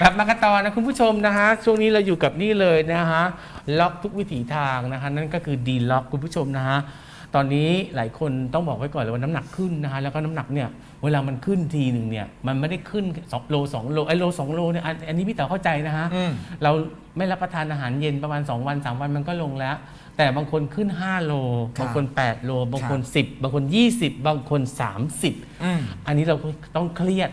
กลับมากันต่อนะคุณผู้ชมนะฮะช่วงนี้เราอยู่กับนี่เลยนะฮะล็อกทุกวิถีทางนะฮะนั่นก็คือดีล็อกคุณผู้ชมนะฮะตอนนี้หลายคนต้องบอกไว้ก่อนเลยว่าน้ำหนักขึ้นนะฮะแล้วก็น้ำหนักเนี่ยเวลามันขึ้นทีหนึ่งเนี่ยมันไม่ได้ขึ้น2โล2โลไอโล2โลเนี่ยอันอันนี้พี่เต๋อเข้าใจนะฮะอืม เราไม่รับประทานอาหารเย็นประมาณ 2 วัน 3 วันมันก็ลงแล้ว แต่บางคนขึ้น 5 โล ครับบางคน 8 โล บางคนครับ10 บางคน 20 บางคน 30 อืม อันนี้เราก็ต้องเครียด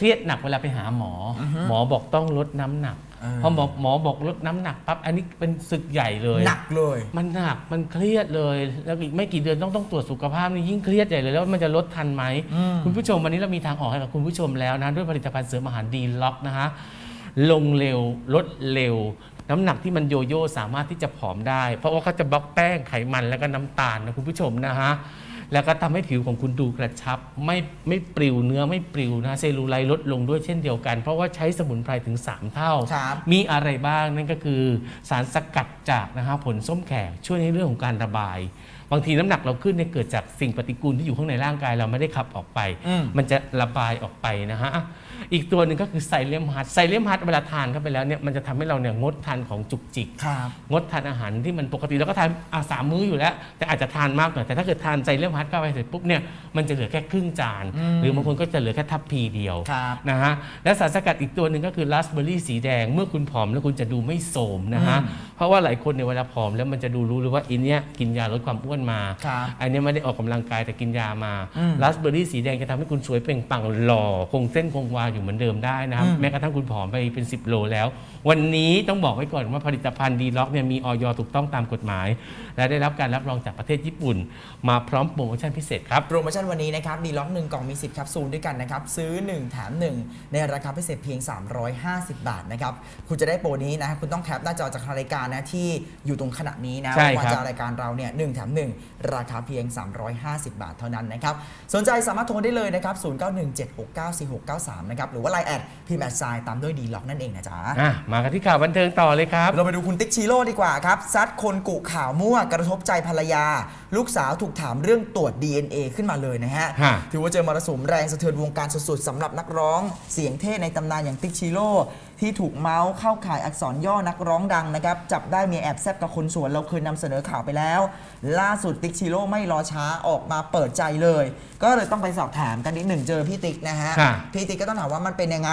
เครียดหนักเวลาไปหาหมออหมอบอกต้องลดน้ำหนักเออพอหมอหมอบอกลดน้ำหนักปั๊บอันนี้เป็นศึกใหญ่เลย หนักเลย มันหนักมันเครียดเลย แล้วอีกไม่กี่เดือนต้องต้องตรวจสุขภาพนี่ยิ่งเครียดใหญ่เลยแล้วมันจะลดทันไหมอืมคุณผู้ชมวันนี้เรามีทางออกให้กับคุณผู้ชมแล้วนะด้วยผลิตภัณฑ์เสริมอาหารดีล็อกนะฮะลงเร็วลดเร็ว น้ำหนักที่มันโยโย่สามารถที่จะผอมได้ เพราะว่าเขาจะบล็อกแป้งไขมันแล้วก็น้ำตาลนะคุณผู้ชมนะฮะ แล้วก็ทำให้ผิวของคุณดูกระชับ ไม่ไม่ปลิวเนื้อไม่ปลิวนะเซลลูไลท์ลดลงด้วยเช่นเดียวกัน เพราะว่าใช้สมุนไพรถึง 3 เท่าครับมีอะไรบ้างนั่นก็คือสารสกัดจากนะฮะผลส้มแขกช่วยในเรื่องของการระบาย บางทีน้ำหนักเราขึ้นเนี่ยเกิดจากสิ่งปฏิกูลที่อยู่ข้างในร่างกายเราไม่ได้ขับออกไปอืมมันจะระบายออกไปนะฮะอะอีกตัวหนึ่งก็คือไซเลียมฮัทไซเลียมฮัทเวลาทานเข้าไปแล้วเนี่ยมันจะทำให้เราเนี่ยงดทานของจุกจิกครับงดทานอาหารที่มันปกติเราก็ทานอะสามมื้ออยู่แล้ว แต่อาจจะทานมากหน่อยแต่ถ้าเกิดทานไซเลียมฮัทเข้าไปเสร็จปุ๊บเนี่ยมันจะเหลือแค่ครึ่งจานอืมหรือบางคนก็จะเหลือแค่ทัพพีเดียวครับนะฮะและสารสกัดอีกตัวหนึ่งก็คือราสเบอร์รี่สีแดง เมื่อคุณผอมแล้วคุณจะดูไม่โสมนะฮะอืมเพราะว่าหลายคนเนี่ยเวลาผอมแล้วมันจะดูรู้เลยว่าอินเนี้ยกินยาลดความอ้วนมาครับอันเนี้ยไม่ได้ออกกำลังกายแต่กินยามาอืมราสเบอร์รี่สีแดงจะทำให้คุณสวยเปล่งปลั่งหล่อคงเส้นคงวาอยู่เหมือนเดิมได้นะครับอืมแม้กระทั่งคุณผอมไปเป็น 10 โลแล้ว วันนี้ต้องบอกไว้ก่อนว่าผลิตภัณฑ์ดีล็อกเนี่ยมีออยถูกต้องตามกฎหมาย และได้รับการรับรองจากประเทศญี่ปุ่น มาพร้อมโปรโมชั่นพิเศษครับโปรโมชั่นวันนี้นะครับดีล็อกหนึ่งกล่องมี 10แคปซูลด้วยกันนะครับซื้อ 1 แถม 1 ในราคาพิเศษเพียง 350 บาทนะครับคุณจะได้โปรนี้นะคุณต้องแคปหน้าจอจากทางรายการนะที่อยู่ตรงขณะนี้นะใช่ว่าครับจากรายการเราเนี่ยหนึ่งแถม1 ราคาเพียง 350 บาทเท่านั้นนะครับ สนใจสามารถโทรได้เลยนะครับ 0917694693 นะครับ หรือว่าไลน์แอดพิมพ์แอดไซน์ตามด้วยดีล็อกนั่นเองนะจ๊ะอะมากันที่ข่าวบันเทิงต่อเลยครับ เราไปดูคุณติ๊กชิโร่ดีกว่าครับ ซัดคนกุข่าวมั่วกระทบใจภรรยา ลูกสาวถูกถามเรื่องตรวจ DNA ขึ้นมาเลยนะฮะ ฮะ ถือว่าเจอมรสุมแรงสะเทือนวงการสุดๆสำหรับนักร้อง เสียงเท่ในตำนานอย่างติ๊กชิโร่ ที่ถูกเมาส์เข้าข่ายอักษรย่อนักร้องดังนะครับ จับได้เมียแอบแซบกับคนสวนเราเคยนำเสนอข่าวไปแล้ว ล่าสุดติ๊กชิโร่ไม่รอช้าออกมาเปิดใจเลย ก็เลยต้องไปสอบถามกันนิดหนึ่งเจอพี่ติ๊กนะฮะค่ะ พี่ติ๊กก็ต้องถามว่ามันเป็นยังไง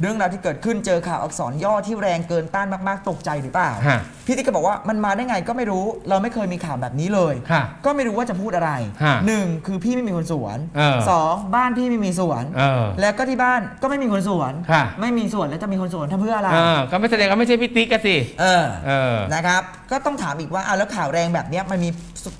เรื่องราวที่เกิดขึ้นเจอข่าวอักษรย่อที่แรงเกินต้านมากๆ ตกใจหรือเปล่า ฮะพี่ติ๊กก็บอกว่ามันมาได้ไงก็ไม่รู้ เราไม่เคยมีข่าวแบบนี้เลยค่ะก็ไม่รู้ว่าจะพูดอะไรฮะหนึ่งคือพี่ไม่มีคนสวนเออสองบ้านพี่ไม่มีสวน เออแล้วก็ที่บ้านก็ไม่มีคนสวนค่ะไม่มีสวนแล้วจะมีคนสวนทำเพื่ออะไร เออก็ไม่แสดงว่าไม่ใช่พี่ติ๊กกันสิ เออ เออ นะครับ ก็ต้องถามอีกว่าอ้าวแล้วข่าวแรงแบบเนี้ยมันมี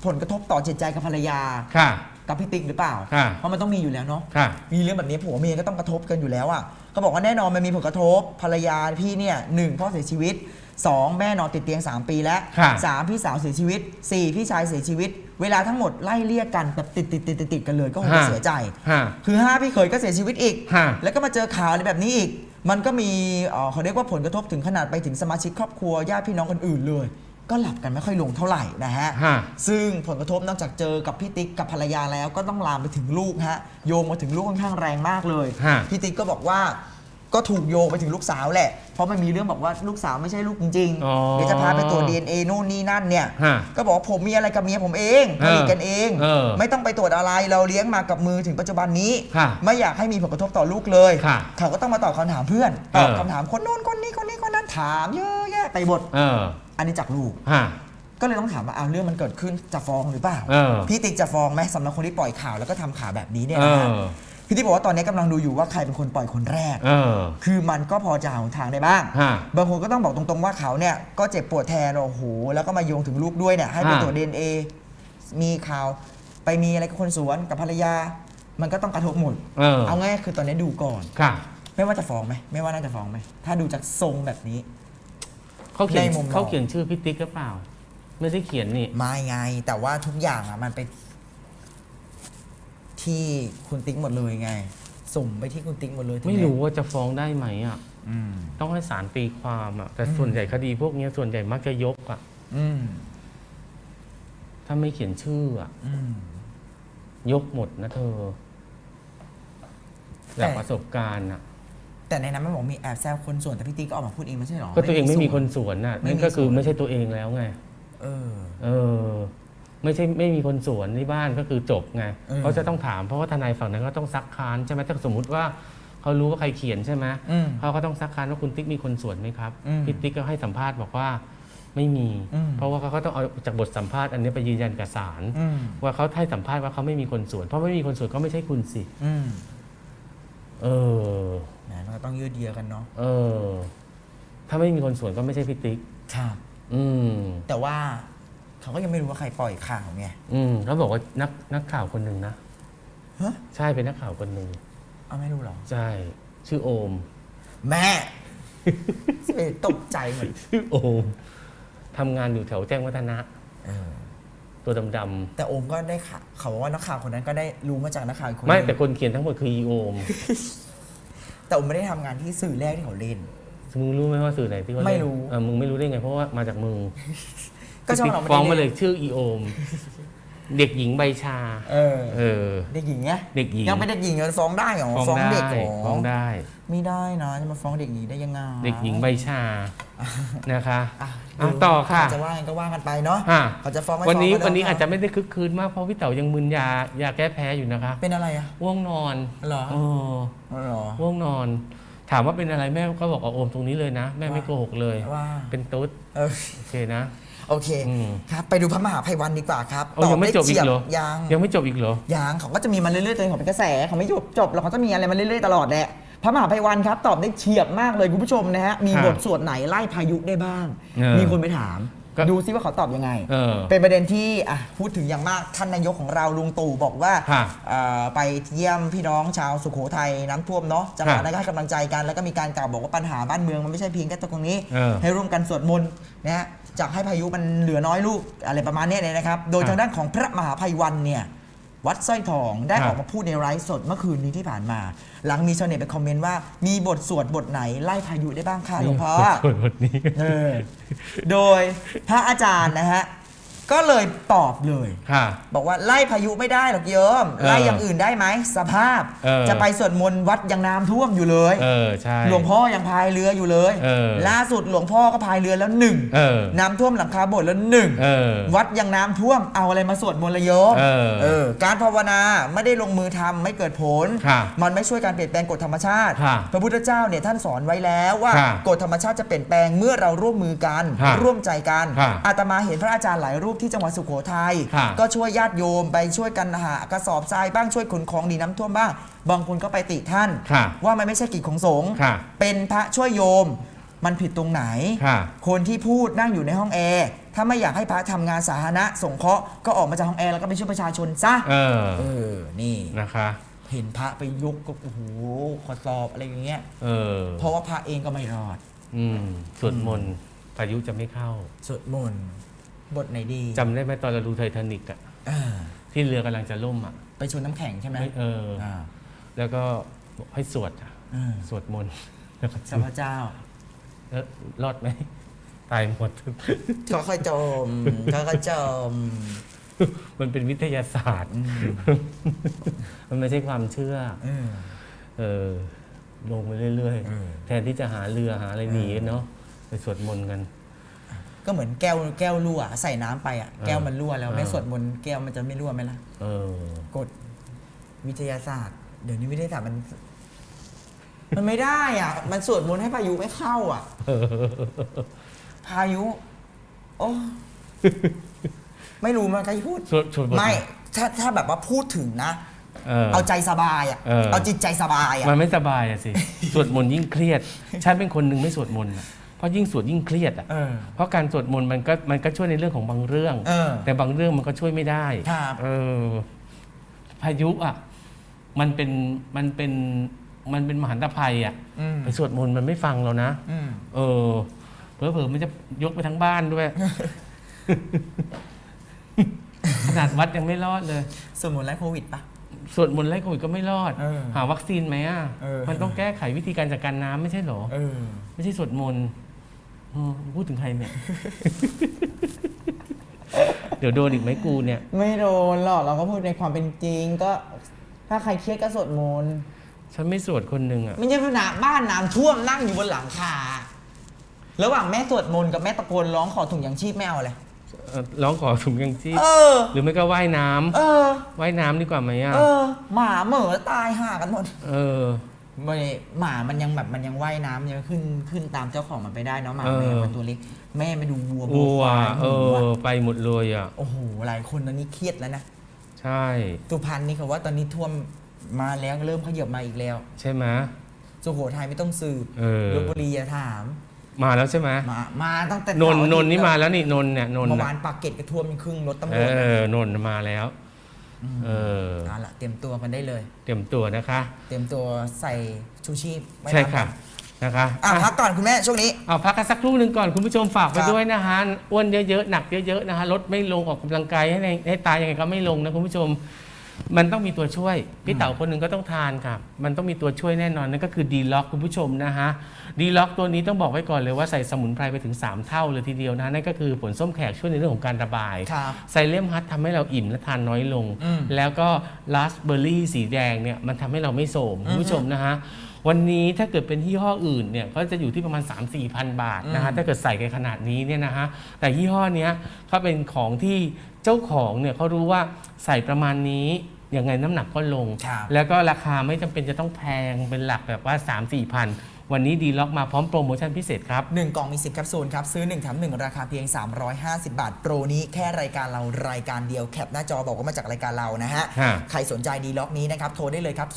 ผลกระทบต่อจิตใจกับภรรยา ค่ะ กับพี่ติ๊กหรือเปล่า ค่ะเพราะมันต้องมีอยู่แล้วเนาะค่ะ มีเรื่องแบบนี้ผัวเมียก็ต้องกระทบกันอยู่แล้วอะเขาบอกว่าแน่นอนมันมีผลกระทบภรรยาพี่เนี่ยหนึ่งพ่อเสียชีวิต2แม่นอนติดเตียง3ปีแล้วค่ะ สามพี่สาวเสียชีวิต4พี่ชายเสียชีวิต เวลาทั้งหมดไล่เรียกกันแบบติดติดติดติดติดกันเลยก็คงจะเสียใจฮะคือ5พี่เขยก็เสียชีวิตอีก ฮะแล้วก็มาเจอข่าวอะไรแบบนี้อีก มันก็มีเอ่อเขาเรียกว่าผลกระทบถึงขนาดไปถึงสมาชิกครอบครัวญาติพี่น้องคนอื่นเลย ก็หลับกันไม่ค่อยลงเท่าไหร่นะฮะ ฮะ ซึ่งผลกระทบนอกจากเจอกับพี่ติ๊กกับภรรยาแล้วก็ต้องลามไปถึงลูกฮะ โยงมาถึงลูกค่อนข้างแรงมากเลย ฮะ พี่ติ๊กก็บอกว่า ก็ถูกโยงไปถึงลูกสาวแหละ เพราะมันมีเรื่องบอกว่าลูกสาวไม่ใช่ลูกจริง อ๋อๆ เดี๋ยวจะพาไปตรวจ DNA นู่นนี่นั่นเนี่ย ฮะก็บอกว่าผมมีอะไรกับเมียผมเองเอผอลิตกันเอง เออไม่ต้องไปตรวจอะไร เราเลี้ยงมากับมือถึงปัจจุบันนี้ ค่ะไม่อยากให้มีผลกระทบต่อลูกเลย ค่ะเขาก็ต้องมาตอบคำถามเพื่อน ตอบเออ คำถามคนโน้นคนนี้คนนี้คนนั้นถามเยอะแยะไปหมด เอออันนี้จากลูก ฮะ ก็เลยต้องถามว่าเอาเรื่องมันเกิดขึ้นจะฟ้องหรือเปล่า เออ พี่ติ๊กจะฟ้องไหมสำหรับคนที่ปล่อยข่าวแล้วก็ทำข่าวแบบนี้เนี่ยเอนะฮะ อ พี่ติ๊กบอกว่าตอนนี้กำลังดูอยู่ว่าใครเป็นคนปล่อยคนแรก เออ คือมันก็พอจะหาหนทางได้บ้าง ฮะบางคนก็ต้องบอกตรงๆว่าเขาเนี่ยก็เจ็บปวดแทนโอ้โห แล้วก็มาโยงถึงลูกด้วยเนี่ยให้ไปฮะ ตรวจ DNA มีข่าวไปมีอะไรกับคนสวนกับภรรยา มันก็ต้องกระทบหมด เออเอาง่ายๆคือตอนนี้ดูก่อน ค่ะไม่ว่าจะฟ้องไหมไม่ว่าน่าจะฟ้องไหมถ้าดูจากทรงแบบนี้ เขาเขียนในมุมมอง เขาเขียนชื่อพี่ติ๊กหรือเปล่า ไม่ได้เขียนนี่ ไม่ไง แต่ว่าทุกอย่างอะมันไป ที่คุณติ๊กหมดเลยไงสุ่มไปที่คุณติ๊กหมดเลยไม่รู้ว่าจะฟ้องได้ไหมอะ อืม ต้องให้ศาลตีความอะ แต่อืมส่วนใหญ่คดีพวกเนี้ยส่วนใหญ่มักจะยกอะ อืม ถ้าไม่เขียนชื่ออะ อืม ยกหมดนะเธอจากประสบการณ์อะ แต่ในนั้นมันบอกมีแอบแซวคนส่วนแต่พี่ติ๊กก็ออกมาพูดเองไม่ใช่หรอก็ตัวเองไม่มีคนส่วสวนน่ะไม่มีนั่นก็คือส่วนไม่ใช่ตัวเองแล้วไง เออ เออ ไม่ใช่ไม่มีคนสวนที่บ้านก็คือจบไงเออเขาจะต้องถามเพราะว่าทนายฝั่งนั้นก็ต้องซักค้านใช่ไหมถ้าสมมุติว่าเขารู้ว่าใครเขียนใช่ไหมอืม เขาก็ต้องซักค้านว่าคุณติ๊กมีคนสวนไหมครับอืมพี่ติ๊กก็ให้สัมภาษณ์บอกว่าไม่มี อืม เพราะว่าเขาก็ต้องเอาจากบทสัมภาษณ์อันนี้ไปยืนยันกับศาลอืมว่าเขาให้สัมภาษณ์ว่าเขาไม่มีคนสวน เพราะไม่มีคนสวนก็ไม่ใช่คุณสิอืมเออ แหมมันก็ต้องยืดเยื้อกันเนาะเออ ถ้าไม่มีคนสวนก็ไม่ใช่พี่ติ๊ก ครับ อืม แต่ว่า เขาก็ยังไม่รู้ว่าใครปล่อยข่าวไง อืมเขาบอกว่านักนักข่าวคนหนึ่งนะฮะ ใช่เป็นนักข่าวคนหนึ่งเอาไม่รู้เหรอ ใช่ชื่อโอม แม่เอ๊ะตกใจหมดชื่อโอมทำงานอยู่แถวแจ้งวัฒนะ เออตัวดำแต่โอมก็ได้ข่าวเขาบอกว่านักข่าวคนนั้นก็ได้รู้มาจากนักข่าวอีกคนๆไม่หนึ่งแต่คนเขียนทั้งหมดคืออีโอมแต่โอมไม่ได้ทำงานที่สื่อแรกที่เขาเล่น มึงรู้ไหมว่าสื่อไหนที่เขาเล่นไม่รู้ เออมึงไม่รู้ได้ไงเพราะว่ามาจากมึง ก็ช่องเราฟ้องมาไม่เลได้ยชื่ออีโอม เด็กหญิงใบชา เออ เออ เด็กหญิงไงเด็กหญิงยังเป็นเด็กหญิงเลยฟ้องได้เหรอฟ้องเด็กได้เหรอฟ้องได้ ไม่ได้นะจะมาฟ้องเด็กหญิงได้ยังไงเด็กหญิงใบชานะคะอะอะต่อค่ะเขาจะว่ากันก็ว่ากันไปเนาะอะเขาจะฟ้องไม่วันนี้ฟ้งก็วันนี้เรื่งอาจจะไม่ได้คึกคืนมากเพราะพี่เต๋ายังมึนยายาแก้แพ้อยู่นะคะ เป็นอะไรอะว่วงนอนเหรอเออเหรอว่วงนอน ถามว่าเป็นอะไรแม่ก็บอกเอาโอมตรงนี้เลยนะ แม่ไม่โกหกเลยว่าเป็นตุ๊ดเออโอเคนะ โอเคอืม ครับไปดูพระมหาภัยวันดีกว่าครับเอายังไม่จบอีกเหรอตได้ฉียยังยังไม่จบอีกเหรอ ยังเขาก็จะมีมาเรื่อยๆจนเขาเป็นกระแสเขาไม่จบจบแล้วเขาจะมีอะไรมาเรื่อยๆตลอดแหละพระมหาภัยวันครับตอบได้เฉียบมากเลยคุณผู้ชมนะฮะมีครับบทสวดไหนไล่พายุได้บ้าง เออ มีคนไปถาม ก็ ดูซิว่าเขาตอบยังไง เออ เป็นประเด็นที่อะพูดถึงอย่างมากท่านนายกของเราลุงตู่บอกว่าฮะเอ่อไปเยี่ยมพี่น้องชาวสุโขทัยน้ำท่วมเนาะจังหวัดฮะนั้นก็ให้กำลังใจกัน แล้วก็มีการกล่าวบอกว่าปัญหาบ้านเมืองมันไม่ใช่เพียงแค่ตรงนี้ เออให้ร่วมกันสวดมนต์นะฮะจากให้พายุมันเหลือน้อยลูกอะไรประมาณเนี้ยเนี่ยนะครับ โดยฮะ ทางด้านของพระมหาภัยวันเนี่ย วัดสร้อยทองได้ฮะออกมาพูดในไลฟ์สดเมื่อคืนนี้ที่ผ่านมา หลังมีชาวเน็ตไปคอมเมนต์ว่ามีบทสวดบทไหนไล่พายุได้บ้างคะหลวงพ่อส่วนบทนี้ เออ โดยพระอาจารย์นะฮะ ก็เลยตอบเลย ค่ะ บอกว่าไล่พายุไม่ได้หรอกโยม เออไล่อย่างอื่นได้ไหมสภาพ เออ จะไปสวดมนต์วัดยังน้ำท่วมอยู่เลย เออ ใช่ หลวงพ่อยังพายเรืออยู่เลย เออ ล่าสุดหลวงพ่อก็พายเรือแล้วหนึ่งเออ น้ำท่วมหลังคาโบสถ์แล้วหนึ่ง เออ วัดยังน้ำท่วมเอาอะไรมาสวดมนต์ละโยมเออการภาวนาไม่ได้ลงมือทำไม่เกิดผล ค่ะมันไม่ช่วยการเปลี่ยนแปลงกฎธรรมชาติ ค่ะพระพุทธเจ้าเนี่ยท่านสอนไว้แล้วว่าค่ะกฎธรรมชาติจะเปลี่ยนแปลงเมื่อเราร่วมมือกัน ค่ะร่วมใจกัน ค่ะอาตมาเห็นพระอาจารย์หลายรูปที่จังหวัดสุโขทัยค่ะ ก็ช่วยญาติโยมไปช่วยกันหากระสอบทรายบ้างช่วยขนของดีน้ำท่วมบ้างบางคนก็ไปติท่าน ค่ะ ว่ามันไม่ใช่กิจของสงฆ์ค่ะ เป็นพระช่วยโยม มันผิดตรงไหน ค่ะ คนที่พูดนั่งอยู่ในห้องแอร์ถ้าไม่อยากให้พระทำงานสาธารณะสงเคราะห์ก็ออกมาจากห้องแอร์แล้วก็ไปช่วยประชาชนซะเออ เออนี่ นะคะ เห็นพระไปยกก็โอ้โหขอสอบอะไรอย่างเงี้ย เออเพราะว่าพระเองก็ไม่รอด อืมสวดมนต์พายุจะไม่เข้า สวดมนต์ บทไหนดีจำได้ไหมตอนเราดูไททานิกอะเออที่เรือกำลังจะล่มอะไปชนน้ำแข็งใช่ไหมไม่เอออ่าแล้วก็บอกให้สวดอะเออสวดมนต์แล้วก็สัพพเจ้า เออรอดไหมตายหมดก็ค่อยจมก็ค่อยจม มันเป็นวิทยาศาสตร์อืมมันไม่ใช่ความเชื่อเออเออลงไปเรื่อยเออๆแทนที่จะหาเรือหาอะไรหนีกันเนาะไปสวดมนต์กัน ก็เหมือนแก้วแก้วรั่วใส่น้ำไปอะเออแก้วมันรั่วแล้วเออไม่สวดมนต์แก้วมันจะไม่รั่วไหมล่ะเออกฎวิทยาศาสตร์ เดี๋ยวนี้วิทยาศาสตร์มัน มันไม่ได้อะ มันสวดมนต์ให้พายุไม่เข้า อะพายุโอ้ไม่รู้มันใครพูดสวดสวดบทไม่ถ้าถ้าแบบว่าพูดถึงนะเออเอาใจสบายอะเออเอาจิตใจสบายอะ มันไม่สบายอะสิ สวดมนต์ยิ่งเครียด ฉันเป็นคนหนึ่งไม่สวดมนต์อะ เพราะยิ่งสวดยิ่งเครียดอะเออ เพราะการสวดมนต์มันก็มันก็ช่วยในเรื่องของบางเรื่อง เออ แต่บางเรื่องมันก็ช่วยไม่ได้ครับ เออพายุอะมันเป็นมันเป็นมันเป็นมหันตภัยอะอืมไปสวดมนต์มันไม่ฟังเรานะ อืมเออเผลอๆมันจะยกไปทั้งบ้านด้วย ขนาดวัดยังไม่รอดเลย สวดมนต์ไล่โควิดปะ สวดมนต์ไล่โควิดก็ไม่รอด เออหาวัคซีนไหมอะ เออ มันต้องแก้ไขวิธีการจัดการน้ำไม่ใช่เหรอ เออ ไม่ใช่สวดมนต์เออพูดถึงใครเนี่ย เดี๋ยวโดนอีกไหมกูเนี่ย ไม่โดนหรอกเราก็พูดในความเป็นจริงก็ ถ้าใครเครียดก็สวดมนต์ฉันไม่สวดคนหนึ่งอะ ไม่ใช่หนาบ้านน้ำท่วมนั่งอยู่บนหลังคาระหว่างแม่สวดมนต์กับแม่ตะโกนร้องขอถุงยางชีพไม่เอาเลยเอ่อร้องขอถุงยังชีพเออ หรือไม่ก็ว่ายน้ำเออ ว่ายน้ำดีกว่าไหมอะเออ หมาเหม่อตายห่ากันหมด เออ ไม่หมามันยังแบบมันยังว่ายน้ำยังขึ้นขึ้นตามเจ้าของมันไปได้เนาะหมาเออ แม่มันตัวเล็ก แม่ไปดูวัววัวควายเอหมูอะอไปหมดเลยอะ โอ้โหหลายคนตอนนี้เครียดแล้วนะใช่ สุพรรณนี่เขาว่าตอนนี้ท่วมมาแล้วเริ่มขยับมาอีกแล้วใช่ไหมสุโขทัยไม่ต้องสืบเออลบบุรีอย่าถามมาแล้วใช่ไหมมามาตั้งแต่นนท์เสร์อทิตย์นนท์นี่มาแล้วนี่นนท์เนี่ยนนท์เมื่อน่ะวานปากเกร็ดก็ท่วมครึ่งรถตำเอรวจนะอนนท์มาแล้ว เออเอาละเตรียมตัวกันได้เลย เตรียมตัวนะคะ เตรียมตัวใส่ชูชีพไว้ใช่ทำค่ะกันนะคะอะอะพักก่อนคุณแม่ช่วงนี้ เอาพักกันสักครู่หนึ่งก่อนคุณผู้ชมฝากไปครับ ด้วยนะฮะอ้วนเยอะๆหนักเยอะๆนะฮะลดไม่ลงออกกำลังกายให้ในให้ตายยังไงก็ไม่ลงนะคุณผู้ชม มันต้องมีตัวช่วย พี่เต๋าคนหนึ่งก็ต้องทานค่ะมันต้องมีตัวช่วยแน่นอนนั่นก็คือดีล็อกคุณผู้ชมนะฮะดีล็อกตัวนี้ต้องบอกไว้ก่อนเลยว่าใส่สมุนไพรไปถึง 3 เท่าเลยทีเดียวนะนั่นก็คือผลส้มแขกช่วยในเรื่องของการระบาย ครับไซเลมฮัททำให้เราอิ่มและทานน้อยลง อืม แล้วก็ราสเบอร์รี่สีแดงเนี่ยมันทำให้เราไม่โสมคุณผู้ชมนะฮะวันนี้ถ้าเกิดเป็นยี่ห้ออื่นเนี่ยก็จะอยู่ที่ประมาณ 3 4 0 0 0 บาทนะฮะอืมถ้าเกิดใส่กันขนาดนี้เนี่ยนะฮะแต่ยี่ห้อเนี้ยเขาเป็นของที่ เจ้าของเนี่ยเขารู้ว่าใส่ประมาณนี้ยังไงน้ำหนักก็ลง ครับแล้วก็ราคาไม่จำเป็นจะต้องแพงเป็นหลักแบบว่า 3 4พันวันนี้ดีล็อกมาพร้อมโปรโมชั่นพิเศษครับ หนึ่งกล่องมี 10แคปซูลครับ ซื้อ 1แถม1 ราคาเพียง 350 บาท โปรนี้แค่รายการเรารายการเดียวแคปหน้าจอบอกว่ามาจากรายการเรานะฮะ ฮะ ใครสนใจดีล็อกนี้นะครับ โทรได้เลยครับ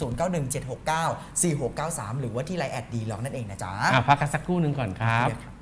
0917694693 หรือว่าที่ไลน์แอดดีล็อกนั่นเองนะจ๊ะ อะพักกันสักครู่หนึ่งก่อนครับเดี๋ยวครับ